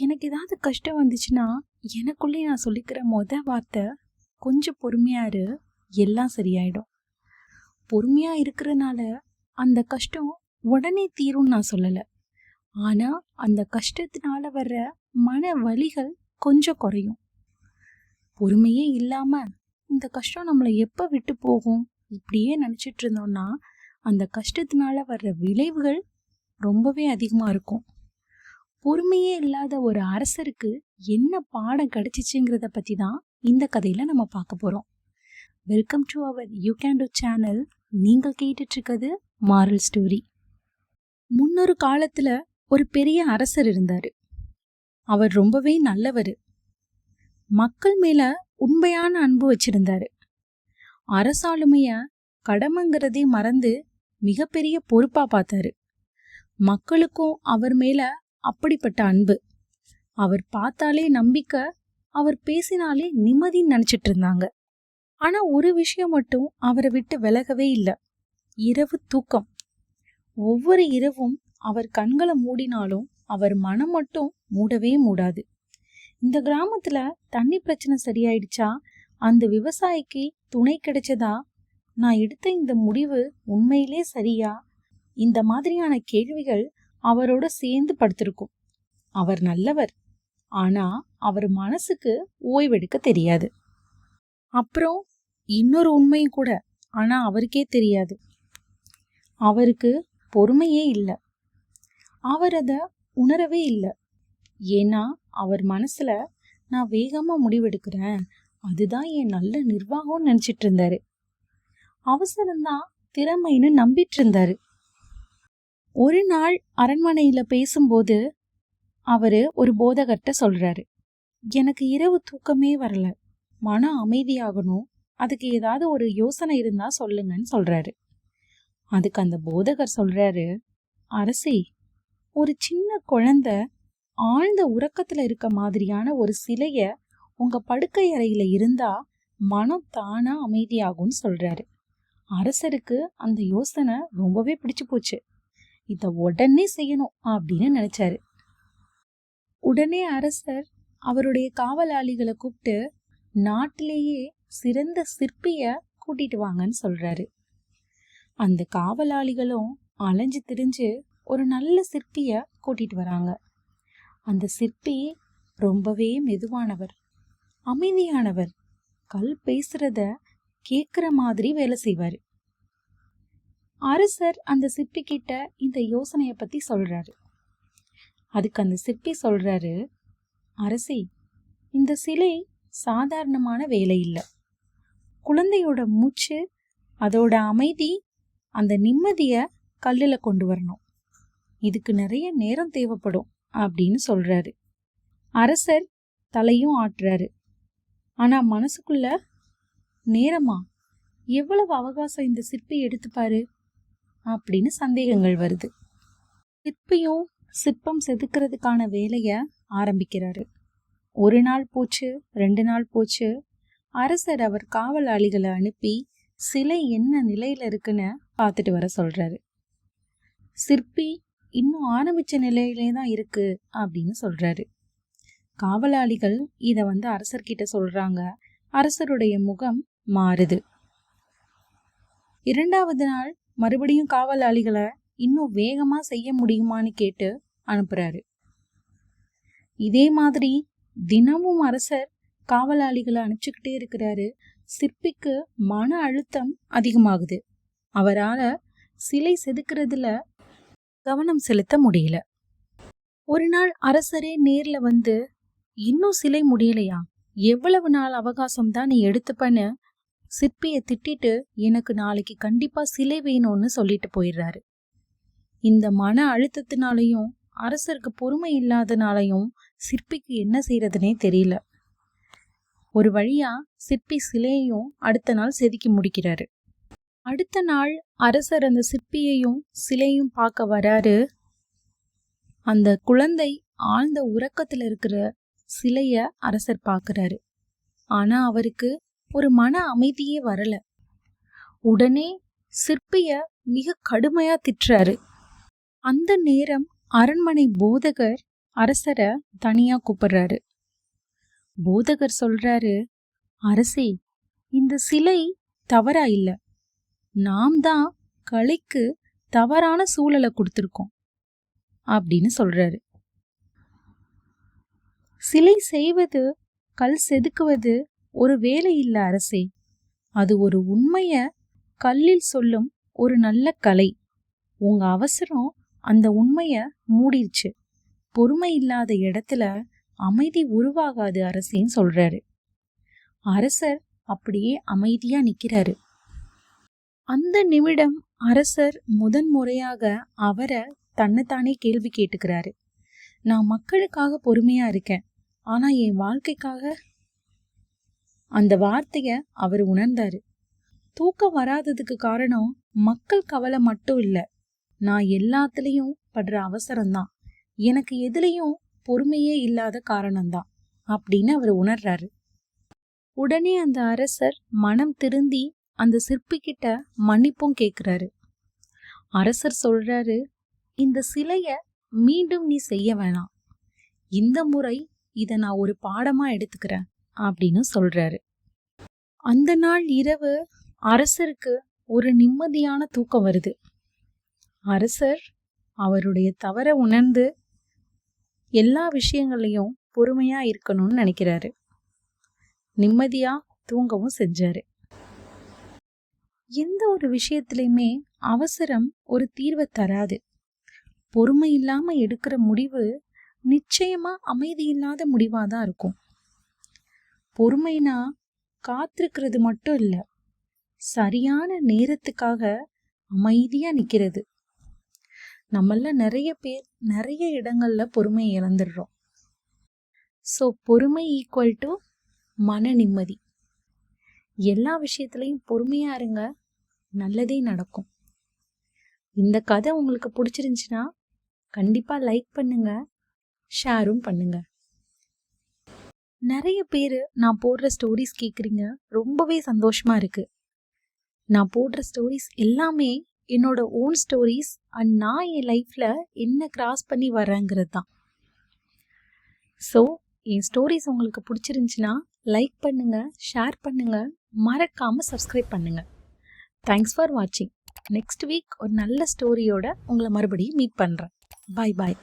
எனக்கு ஏதாவது கஷ்டம் வந்துச்சுன்னா எனக்குள்ளே நான் சொல்லிக்கிற மொத வார்த்தை கொஞ்சம் பொறுமையாக இரு எல்லாம் சரியாயிடும். பொறுமையாக இருக்கிறனால அந்த கஷ்டம் உடனே தீரும்னு நான் சொல்லலை. ஆனால் அந்த கஷ்டத்தினால வர்ற மன வலிகள் கொஞ்சம் குறையும். பொறுமையே இல்லாமல் இந்த கஷ்டம் நம்மளை எப்போ விட்டு போகும்? இப்படியே நினச்சிட்டு இருந்தோம்னா அந்த கஷ்டத்தினால வர்ற விளைவுகள் ரொம்பவே அதிகமாக இருக்கும். பொறுமையே இல்லாத ஒரு அரசருக்கு என்ன பாடம் கிடைச்சிச்சுங்கிறத பற்றி தான் இந்த கதையில் நம்ம பார்க்க போகிறோம் welcome to our you can do channel நீங்கள் கேட்டுட்ருக்கிறது மாரல் ஸ்டோரி முன்னொரு காலத்தில் ஒரு பெரிய அரசர் இருந்தார். அவர் ரொம்பவே நல்லவர். மக்கள் மேலே உண்மையான அன்பு வச்சிருந்தாரு. அரசாளுமைய கடமைங்கிறதே மறந்து மிகப்பெரிய பொறுப்பாக பார்த்தாரு. மக்களுக்கும் அவர் மேலே அப்படிப்பட்ட அன்பு. அவர் பார்த்தாலே நம்பிக்கை அவர் பேசினாலே நிம்மதின்னு நினச்சிட்டு இருந்தாங்க. ஆனா ஒரு விஷயம் மட்டும் அவரை விட்டு விலகவே இல்லை. இரவு தூக்கம். ஒவ்வொரு இரவும் அவர் கண்களை மூடினாலும் அவர் மனம் மட்டும் மூடவே மூடாது. இந்த கிராமத்துல தண்ணி பிரச்சனை சரியாயிடுச்சா? அந்த விவசாயிக்கு துணை கிடைச்சதா? நான் எடுத்த இந்த முடிவு உண்மையிலே சரியா? இந்த மாதிரியான கேள்விகள் அவரோட சேர்ந்து படுத்திருக்கும். அவர் நல்லவர். ஆனா அவர் மனசுக்கு ஓய்வெடுக்க தெரியாது. அப்புறம் இன்னொரு உண்மையும் கூட ஆனா அவருக்கே தெரியாது. அவருக்கு பொறுமையே இல்லை. அவர் அதை உணரவே இல்லை. ஏன்னா அவர் மனசுல நான் வேகமா முடிவெடுக்கிறேன். அதுதான் என் நல்ல நிர்வாகம்னு நினைச்சிட்டு இருந்தாரு. அவசரம்தான் திறமைன்னு நம்பிட்டு இருந்தாரு. ஒரு நாள் அரண்மனையில பேசும்போது அவரு ஒரு போதகர்கிட்ட சொல்றாரு எனக்கு இரவு தூக்கமே வரல. மன அமைதியாகணும். அதுக்கு ஏதாவது ஒரு யோசனை இருந்தா சொல்லுங்கன்னு சொல்றாரு. அதுக்கு அந்த போதகர் சொல்றாரு அரசி ஒரு சின்ன குழந்த ஆழ்ந்த உறக்கத்துல இருக்க மாதிரியான ஒரு சிலைய உங்க படுக்கை அறையில இருந்தா மனம் தானா அமைதியாகும்னு சொல்றாரு. அரசருக்கு அந்த யோசனை ரொம்பவே பிடிச்சு போச்சு. இத உடனே செய்யணும் அப்படின்னு நினைச்சாரு. உடனே அரசர் அவருடைய காவலாளிகளை கூப்பிட்டு நாட்டிலேயே சிறந்த சிற்பிய கூட்டிட்டு வாங்கன்னு சொல்றாரு. அந்த காவலாளிகளும் அலைஞ்சு திரிஞ்சு ஒரு நல்ல சிற்பிய கூட்டிட்டு வராங்க. அந்த சிற்பி ரொம்பவே மெதுவானவர் அமைதியானவர் கல் பேசுறத கேக்குற மாதிரி வேலை செய்வாரு. அரசர் அந்த சிற்பி கிட்ட இந்த யோசனையை பத்தி சொல்றாரு. அதுக்கு அந்த சிற்பி சொல்றாரு அரசி இந்த சிலை சாதாரணமான வேலை இல்லை. குழந்தையோட மூச்சு அதோட அமைதி அந்த நிம்மதிய கல்லில் கொண்டு வரணும். இதுக்கு நிறைய நேரம் தேவைப்படும் அப்படின்னு சொல்றாரு. அரசர் தலையும் ஆட்டுறாரு. ஆனா மனசுக்குள்ள நேரமா எவ்வளவு அவகாசம் இந்த சிற்பி எடுத்துப்பாரு? அப்படின்னு சந்தேகங்கள் வருது. சிற்பியும் சிற்பம் செதுக்கிறதுக்கான வேலையை ஆரம்பிக்கிறாரு. ஒரு நாள் போச்சு ரெண்டு நாள் போச்சு. அரசர் அவர் காவலாளிகளை அனுப்பி சிலை என்ன நிலையில் இருக்குன்னு பார்த்துட்டு வர சொல்கிறாரு சிற்பி இன்னும் ஆரம்பிச்ச நிலையிலே தான் இருக்குது அப்படின்னு சொல்கிறாரு காவலாளிகள் இதை வந்து அரசர்கிட்ட சொல்கிறாங்க அரசருடைய முகம் மாறுது. இரண்டாவது நாள் மறுபடியும் காவலாளிகளை இன்னும் வேகமாக செய்ய முடியுமான்னு கேட்டு அனுப்புறாரு. இதே மாதிரி தினமும் அரசர் காவலாளிகளை அனுப்பிச்சுக்கிட்டே இருக்கிறாரு. சிற்பிக்கு மன அழுத்தம் அதிகமாகுது. அவரால் சிலை செதுக்கிறதுல கவனம் செலுத்த முடியல. ஒரு நாள் அரசரே நேர்ல வந்து இன்னும் சிலை முடியலையா? எவ்வளவு நாள் அவகாசம் தான் நீ எடுத்துப்பன்னு சிற்பியை திட்டிட்டு எனக்கு நாளைக்கு கண்டிப்பா சிலை வேணும்னு சொல்லிட்டு போயிடுறாரு. இந்த மன அழுத்தத்தினாலையும் அரசருக்கு பொறுமை இல்லாதனாலையும் சிற்பிக்கு என்ன செய்யறதுனே தெரியல. ஒரு வழியா சிற்பி சிலையையும் அடுத்த நாள் செதுக்கி முடிக்கிறாரு. அடுத்த நாள் அரசர் அந்த சிற்பியையும் சிலையும் பார்க்க வராரு. அந்த குழந்தை ஆழ்ந்த உறக்கத்துல இருக்கிற சிலைய அரசர் பார்க்குறாரு. ஆனா அவருக்கு ஒரு மன அமைதியே வரல. உடனே சிற்பிய மிக கடுமையா திட்டுறாரு. அந்த நேரம் அரண்மனை போதகர் அரசரை தனியா கூப்பிடுறாரு. போதகர் சொல்றாரு அரசே இந்த சிலை தவறா இல்ல. நாம் தான் கலைக்கு தவறான சூழலை கொடுத்துருக்கோம். அப்படின்னு சொல்றாரு. சிலை செய்வது கல் செதுக்குவது ஒரு வேலை இல்லை அரசே அது ஒரு உண்மைய கல்லில் சொல்லும் ஒரு நல்ல கலை. உங்க அவசரம் அந்த உண்மைய மூடிடுச்சு பொறுமை இல்லாத இடத்துல அமைதி உருவாகாது அரசேன்னு சொல்றாரு. அரசர் அப்படியே அமைதியா நிக்கிறாரு. அந்த நிமிடம் அரசர் முதன் முறையாக அவரை தன்னைத்தானே கேள்வி கேட்டுக்கிறாரு. நான் மக்களுக்காக பொறுமையா இருக்கேன். ஆனா என் வாழ்க்கைக்காக அந்த வார்த்தைய அவர் உணர்ந்தாரு. தூக்கம் வராததுக்கு காரணம் மக்கள் கவலை மட்டும் இல்ல. நான் எல்லாத்துலயும் படுற அவசரம்தான். எனக்கு எதுலயும் பொறுமையே இல்லாத காரணம்தான் அப்படின்னு அவர் உணர்றாரு. உடனே அந்த அரசர் மனம் திருந்தி அந்த சிற்பி கிட்ட மன்னிப்பும் கேக்குறாரு. அரசர் சொல்றாரு இந்த சிலைய மீண்டும் நீ செய்ய வேணாம். இந்த முறை இதை நான் ஒரு பாடமா எடுத்துக்கிறேன். அப்படின்னு சொல்றாரு. அந்த நாள் இரவு அரசருக்கு ஒரு நிம்மதியான தூக்கம் வருது. அரசர் அவருடைய தவற உணர்ந்து எல்லா விஷயங்களையும் பொறுமையா இருக்கணும்னு நினைக்கிறாரு. நிம்மதியா தூங்கவும் செஞ்சாரு. எந்த ஒரு விஷயத்திலையுமே அவசரம் ஒரு தீர்வை தராது. பொறுமை இல்லாம எடுக்கிற முடிவு நிச்சயமா அமைதி இல்லாத முடிவாதான் இருக்கும். பொறுமைனா காத்திருக்கிறது மட்டும் இல்லை சரியான நேரத்துக்காக அமைதியாக நிற்கிறது நம்மள நிறைய பேர் நிறைய இடங்கள்ல பொறுமையை இழந்துடுறோம். ஸோ பொறுமை ஈக்குவல் டு மன நிம்மதி. எல்லா விஷயத்துலையும் பொறுமையாக இருங்க நல்லதே நடக்கும். இந்த கதை உங்களுக்கு பிடிச்சிருந்துச்சுன்னா கண்டிப்பாக லைக் பண்ணுங்கள் ஷேரும் பண்ணுங்கள் நிறைய பேர் நான் போடுற ஸ்டோரிஸ் கேட்குறீங்க ரொம்பவே சந்தோஷமாக இருக்குது நான் போடுற ஸ்டோரிஸ் எல்லாமே என்னோட ஓன் ஸ்டோரிஸ் அண்ட் நான் என் லைஃப்பில் என்ன கிராஸ் பண்ணி வரேங்கிறது தான். ஸோ என் ஸ்டோரிஸ் உங்களுக்கு பிடிச்சிருந்துச்சுன்னா லைக் பண்ணுங்கள் ஷேர் பண்ணுங்கள் மறக்காமல் சப்ஸ்கிரைப் பண்ணுங்கள் தேங்க்ஸ் ஃபார் வாட்சிங் நெக்ஸ்ட் வீக் ஒரு நல்ல ஸ்டோரியோட உங்களை மறுபடியும் மீட் பண்ணுறேன் பாய் பாய்